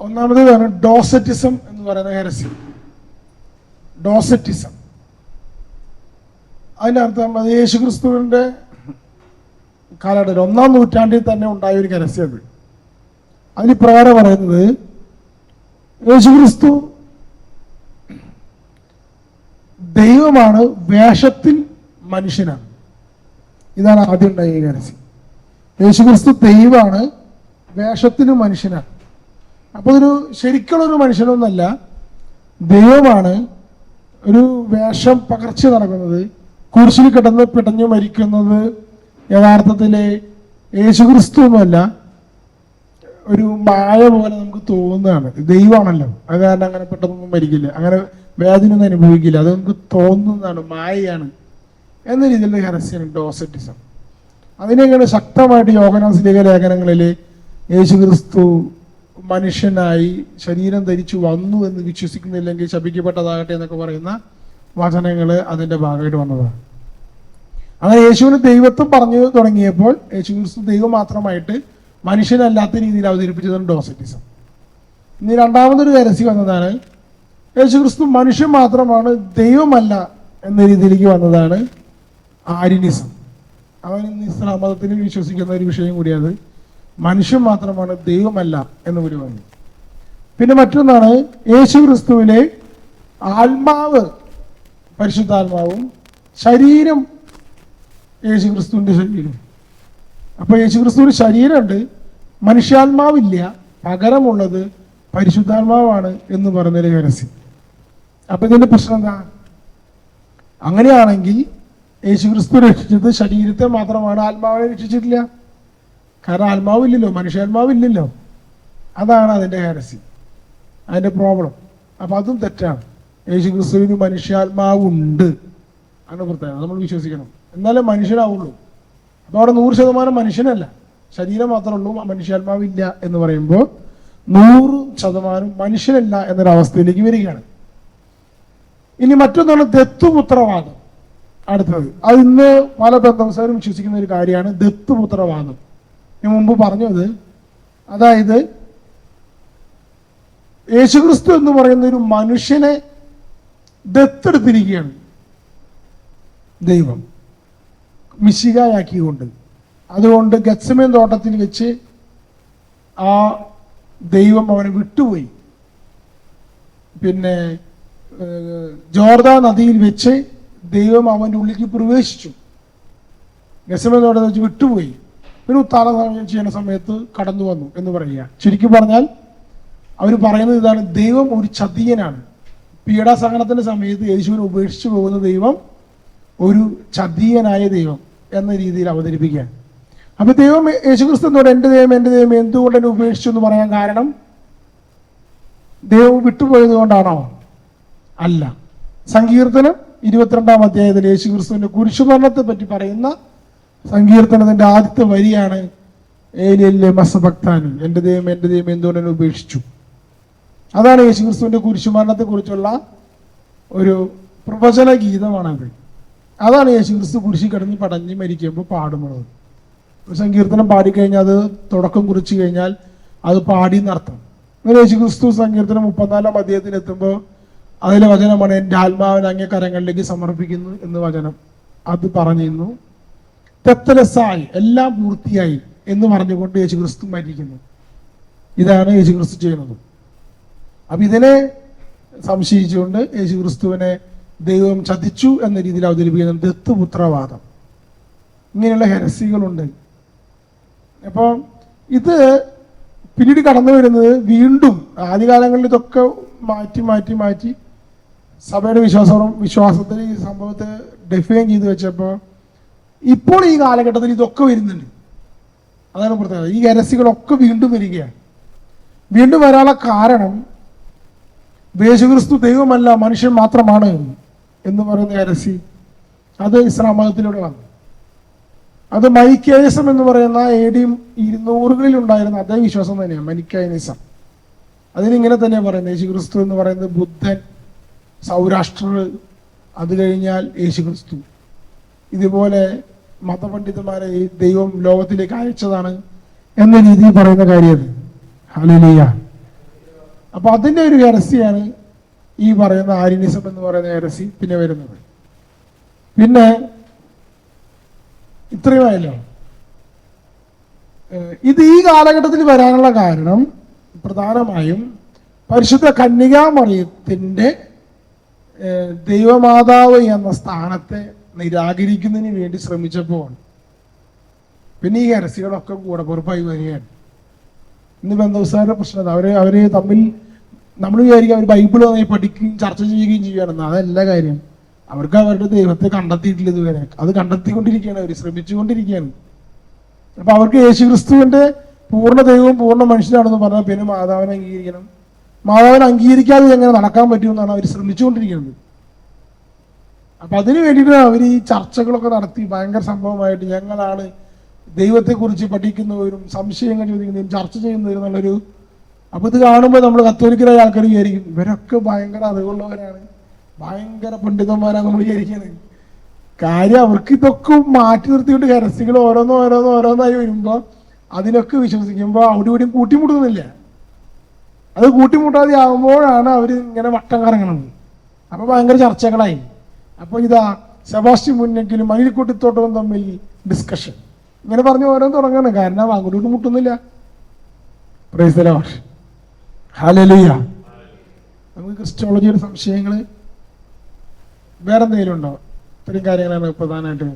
ഒന്നാമത്തേതാണ് Docetism എന്ന് പറയുന്ന heresy Docetism. അതിനർത്ഥം അത് യേശുക്രിസ്തുവിന്റെ കാലഘട്ടത്തിൽ ഒന്നാം നൂറ്റാണ്ടിൽ തന്നെ ഉണ്ടായ ഒരു ഹെരസി അത്. അതിന് പ്രകാരം പറയുന്നത് യേശുക്രിസ്തു ദൈവമാണ് വേഷത്തിൽ മനുഷ്യനാണ്. ഇതാണ് ആദ്യം ഉണ്ടായ ഈ ഹെരസി യേശുക്രിസ്തു ദൈവമാണ് വേഷത്തിന് മനുഷ്യനാണ്. അപ്പോൾ ഒരു ശരിക്കുള്ള ഒരു മനുഷ്യനൊന്നല്ല ദൈവമാണ് ഒരു വേഷം പകർച്ച നടക്കുന്നത്. കുരിശിൽ കിടന്ന് പിടഞ്ഞു മരിക്കുന്നത് യഥാർത്ഥത്തിലെ ഒന്നുമല്ല ഒരു മായ പോലെ നമുക്ക് തോന്നുന്നതാണ് ദൈവമാണല്ലോ. അത് കാരണം അങ്ങനെ പെട്ടെന്നൊന്നും മരിക്കില്ല. അങ്ങനെ വേദന ഒന്നും അനുഭവിക്കില്ല. അത് നമുക്ക് തോന്നുന്നതാണ് മായയാണ് എന്ന രീതിയിലുള്ള ഹരസ്യാണ് ഡോസറ്റിസം. അതിനെങ്ങനെ ശക്തമായിട്ട് യോഗനാസിലേഖ ലേഖനങ്ങളിൽ യേശുക്രിസ്തു മനുഷ്യനായി ശരീരം ധരിച്ചു വന്നു എന്ന് വിശ്വസിക്കുന്നില്ലെങ്കിൽ ശപിക്കപ്പെട്ടതാകട്ടെ എന്നൊക്കെ പറയുന്ന വചനങ്ങൾ അതിന്റെ ഭാഗമായിട്ട് വന്നതാണ്. അങ്ങനെ യേശുവിന് ദൈവത്വം പറഞ്ഞു തുടങ്ങിയപ്പോൾ യേശു ക്രിസ്തു ദൈവം മാത്രമായിട്ട് മനുഷ്യനല്ലാത്ത രീതിയിൽ അവതരിപ്പിച്ചതാണ് ഡോസറ്റിസം. ഇനി രണ്ടാമതൊരു കരസി വന്നതാണ് യേശു ക്രിസ്തു മനുഷ്യൻ മാത്രമാണ് ദൈവമല്ല എന്ന രീതിയിലേക്ക് വന്നതാണ് ആരിനിസം അവൻ ഇന്ന് ഇസ്ലാം മതത്തിൽ വിശ്വസിക്കുന്ന ഒരു വിഷയം കൂടിയത് മനുഷ്യൻ മാത്രമാണ് ദൈവമല്ല എന്ന് പറഞ്ഞു. പിന്നെ മറ്റൊന്നാണ് യേശു ക്രിസ്തുവിലെ ആത്മാവ് പരിശുദ്ധാത്മാവും ശരീരം യേശു ക്രിസ്തുവിന്റെ ശരീരം. അപ്പൊ യേശു ക്രിസ്തുവിന് ശരീരമുണ്ട് മനുഷ്യാത്മാവില്ല പകരമുള്ളത് പരിശുദ്ധാത്മാവാണ് എന്ന് പറഞ്ഞൊരു രഹസ്യം. അപ്പൊ ഇതിന്റെ പ്രശ്നം എന്താ? അങ്ങനെയാണെങ്കിൽ യേശു ക്രിസ്തു രക്ഷിച്ചത് ശരീരത്തെ മാത്രമാണ് ആത്മാവിനെ രക്ഷിച്ചിട്ടില്ല. കാരണം ആത്മാവില്ലല്ലോ മനുഷ്യാത്മാവില്ലല്ലോ. അതാണ് അതിന്റെ ഹരസി അതിന്റെ പ്രോബ്ലം അപ്പൊ അതും തെറ്റാണ്. യേശു ക്രിസ്തുവിന് മനുഷ്യാത്മാവുണ്ട് ആണ് പ്രത്യേകത. നമ്മൾ വിശ്വസിക്കണം. എന്നാലേ മനുഷ്യനാവുള്ളൂ അപ്പോൾ അവിടെ നൂറ് ശതമാനം മനുഷ്യനല്ല. ശരീരം മാത്രമേ ഉള്ളൂ മനുഷ്യാത്മാവില്ല എന്ന് പറയുമ്പോൾ നൂറ് ശതമാനം മനുഷ്യനല്ല എന്നൊരവസ്ഥയിലേക്ക് വരികയാണ്. ഇനി മറ്റൊന്നാണ് ദത്തുപുത്രവാദം. അടുത്തത്. അത് ഇന്ന് പല ബന്ധവസാരും വിശ്വസിക്കുന്ന ഒരു കാര്യമാണ് ദത്തുപുത്രവാദം. ഞാൻ മുമ്പ് പറഞ്ഞത് അതായത് യേശുക്രിസ്തു എന്ന് പറയുന്ന ഒരു മനുഷ്യനെ ദത്തെടുത്തിരിക്കുകയാണ് ദൈവം മിശികായാക്കിക്കൊണ്ട് അതുകൊണ്ട് ഗത്സമയൻ തോട്ടത്തിൽ വെച്ച് ആ ദൈവം അവനെ വിട്ടുപോയി. പിന്നെ ജോർദാ നദിയിൽ വെച്ച് ദൈവം അവന്റെ ഉള്ളിലേക്ക് പ്രവേശിച്ചു. ഗസമയം തോട്ടത്തിൽ വെച്ച് വിട്ടുപോയി. പിന്നെ ഉത്താന ചെയ്യുന്ന സമയത്ത് കടന്നു വന്നു എന്ന് പറയുക. ചുരുക്കി പറഞ്ഞാൽ അവർ പറയുന്നത് ഇതാണ് ദൈവം ഒരു ചതിയനാണ്. പീഡാസഹനത്തിന്റെ സമയത്ത് യേശുവിനെ ഉപേക്ഷിച്ചു പോകുന്ന ദൈവം ഒരു ചതിയനായ ദൈവം എന്ന രീതിയിൽ അവതരിപ്പിക്കുക അപ്പൊ ദൈവം യേശുക്രിസ്തു എന്നോട് എന്റെ ദൈവം എന്റെ ദൈവം എന്തുകൊണ്ട് എന്നെ ഉപേക്ഷിച്ചു എന്ന് പറയാൻ കാരണം ദൈവം വിട്ടുപോയത് കൊണ്ടാണോ? അല്ല. സങ്കീർത്തനം ഇരുപത്തിരണ്ടാം അധ്യായത്തിൽ യേശുക്രിസ്തുവിന്റെ കുരിശുമരണത്തെ പറ്റി പറയുന്ന സങ്കീർത്തനത്തിന്റെ ആദ്യത്തെ വരിയാണ് ഏലിയല്ലേ മസഭക്താനും എന്റെ ദൈവം എന്റെ ദൈവം എന്തുകൊണ്ട് എന്നെ ഉപേക്ഷിച്ചു. അതാണ് യേശുക്രിസ്തുവിന്റെ കുരിശുമരണത്തെ കുറിച്ചുള്ള ഒരു പ്രവചന ഗീതമാണത് അതാണ് യേശു ക്രിസ്തു കുരിശി കിടന്ന് പടഞ്ഞ് മരിക്കുമ്പോൾ പാടുന്നത് ഒരു സങ്കീർത്തനം പാടിക്കഴിഞ്ഞാൽ അത് തുടക്കം കുറിച്ച് കഴിഞ്ഞാൽ അത് പാടി എന്നർത്ഥം അങ്ങനെ യേശു ക്രിസ്തു സങ്കീർത്തനം മുപ്പത്തിനാലാം അധ്യായത്തിൽ എത്തുമ്പോൾ അതിലെ വചനമാണ് എന്റെ ആത്മാവിനെ അങ്ങേ കരങ്ങളിലേക്ക് സമർപ്പിക്കുന്നു എന്ന് വചനം അത് പറഞ്ഞിരുന്നു. തെത്തലസായി എല്ലാം പൂർത്തിയായി എന്ന് പറഞ്ഞുകൊണ്ട് യേശു ക്രിസ്തു മരിക്കുന്നു. ഇതാണ് യേശു ക്രിസ്തു ചെയ്യുന്നത്. അപ്പൊ ഇതിനെ സംശയിച്ചുകൊണ്ട് യേശു ക്രിസ്തുവിനെ ദൈവം ചതിച്ചു എന്ന രീതിയിൽ അവതരിപ്പിക്കുന്ന ദത്തുപുത്രവാദം. ഇങ്ങനെയുള്ള ഹെരസികളുണ്ട്. അപ്പോൾ ഇത് പിന്നീട് കടന്നു വരുന്നത് വീണ്ടും ആദ്യകാലങ്ങളിൽ ഇതൊക്കെ മാറ്റി മാറ്റി മാറ്റി സഭയുടെ വിശ്വാസം വിശ്വാസത്തിൽ ഈ സംഭവത്തെ ഡെഫൈൻ ചെയ്ത് വെച്ചപ്പോൾ ഇപ്പോൾ ഈ കാലഘട്ടത്തിൽ ഇതൊക്കെ വരുന്നുണ്ട്. അതാണ് പ്രത്യേകത. ഈ ഗരസികളൊക്കെ വീണ്ടും വരികയാണ്. വീണ്ടും വരാനുള്ള കാരണം യേശുക്രിസ്തു ദൈവമല്ല മനുഷ്യൻ മാത്രമാണ് എന്ന് പറയുന്ന ഗരസി അത് ഇസ്ലാം മതത്തിലൂടെ വന്നു അത് മൈക്കേനിസം എന്ന് പറയുന്ന എ ഡി ഇരുന്നൂറുകളിൽ ഉണ്ടായിരുന്ന അതേ വിശ്വാസം തന്നെയാണ് മൈക്കേനിസം അതിനിങ്ങനെ തന്നെ പറയുന്നത്. യേശുക്രിസ്തു എന്ന് പറയുന്നത് ബുദ്ധൻ സൗരാഷ്ട്ര അത് കഴിഞ്ഞാൽ യേശുക്രിസ്തു. ഇതുപോലെ മതപണ്ഡിതന്മാരെ ദൈവം ലോകത്തിലേക്ക് അയച്ചതാണ് എന്ന രീതിയിൽ പറയുന്ന കാര്യം ഹലിയ അപ്പൊ അതിന്റെ ഒരു ഇരസിയാണ് ഈ പറയുന്ന ആര്യനിസം എന്ന് പറയുന്ന ഇരസി പിന്നെ വരുന്നത്. പിന്നെ ഇത്രയുമായല്ലോ ഇത് ഈ കാലഘട്ടത്തിൽ വരാനുള്ള കാരണം പ്രധാനമായും പരിശുദ്ധ കന്യകാമറിയത്തിന്റെ ഏഹ് ദൈവമാതാവ് എന്ന സ്ഥാനത്തെ നിരാകരിക്കുന്നതിന് വേണ്ടി ശ്രമിച്ചപ്പോൾ പിന്നെ ഈ ഹരസികളൊക്കെ കൂടെ പുറപ്പായി വരികയാണ്. ഇന്ന് ബന്ധുസാര പ്രശ്നം അവരെ അവർ തമ്മിൽ നമ്മൾ വിചാരിക്കും അവർ ബൈബിൾ പഠിക്കുകയും ചർച്ച ചെയ്യുകയും ചെയ്യുകയാണെന്ന്. അതല്ല കാര്യം. അവർക്ക് അവരുടെ ദൈവത്തെ കണ്ടെത്തിയിട്ടില്ല ഇതുവരെ. അത് കണ്ടെത്തിക്കൊണ്ടിരിക്കുകയാണ്. അവർ ശ്രമിച്ചുകൊണ്ടിരിക്കുകയാണ്. അപ്പൊ അവർക്ക് യേശു ക്രിസ്തുവിന്റെ പൂർണ ദൈവവും പൂർണ മനുഷ്യനാണെന്ന് പറഞ്ഞാൽ പിന്നെ മാതാവിനെ അംഗീകരിക്കണം. മാതാവിനെ അംഗീകരിക്കാതെ എങ്ങനെ നടക്കാൻ പറ്റുമെന്നാണ് അവർ ശ്രമിച്ചുകൊണ്ടിരിക്കുന്നത്. അപ്പൊ അതിന് വേണ്ടിയിട്ട് അവർ ഈ ചർച്ചകളൊക്കെ നടത്തി. ഭയങ്കര സംഭവമായിട്ട് ഞങ്ങളാണ് ദൈവത്തെക്കുറിച്ച് പഠിക്കുന്നവരും സംശയങ്ങൾ ചോദിക്കുന്നവരും ചർച്ച ചെയ്യുന്നവരും എന്നുള്ളൊരു അപ്പൊ ഇത് കാണുമ്പോൾ നമ്മൾ കത്തോലിക്കരായ ആൾക്കാർ വിചാരിക്കും ഇവരൊക്കെ ഭയങ്കര അറിവുള്ളവരാണ്. ഭയങ്കര പണ്ഡിതന്മാരാണ് നമ്മൾ വിചാരിക്കുന്നത് കാര്യം അവർക്ക് ഇതൊക്കെ മാറ്റി നിർത്തിയിട്ട് ഹരസ്യങ്ങൾ ഓരോന്നോ ഓരോന്നോ ഓരോന്നായി വരുമ്പോൾ അതിനൊക്കെ വിശ്വസിക്കുമ്പോൾ അവിടെ ഇവിടെയും കൂട്ടിമുട്ടുന്നില്ല. അത് കൂട്ടിമുട്ടാതെ ആകുമ്പോഴാണ് അവർ ഇങ്ങനെ വട്ടം കറങ്ങണത്. അപ്പൊ ഭയങ്കര ചർച്ചകളായി. അപ്പൊ ഇതാ സെബാസ്റ്റ്യൻ മുന്നെങ്കിലും അനിൽക്കുട്ടിത്തോട്ടവും തമ്മിൽ ഡിസ്കഷൻ ഇങ്ങനെ പറഞ്ഞ് ഓരോന്ന് തുടങ്ങണം. കാരണം അങ്ങോട്ടും മുട്ടുന്നില്ല. പ്രൈസ് ഹാലലുയ നമുക്ക് ക്രിസ്റ്റോളജിയുടെ സംശയങ്ങൾ വേറെ എന്തെങ്കിലും ഉണ്ടോ? ഇത്രയും കാര്യങ്ങളാണ് പ്രധാനമായിട്ട്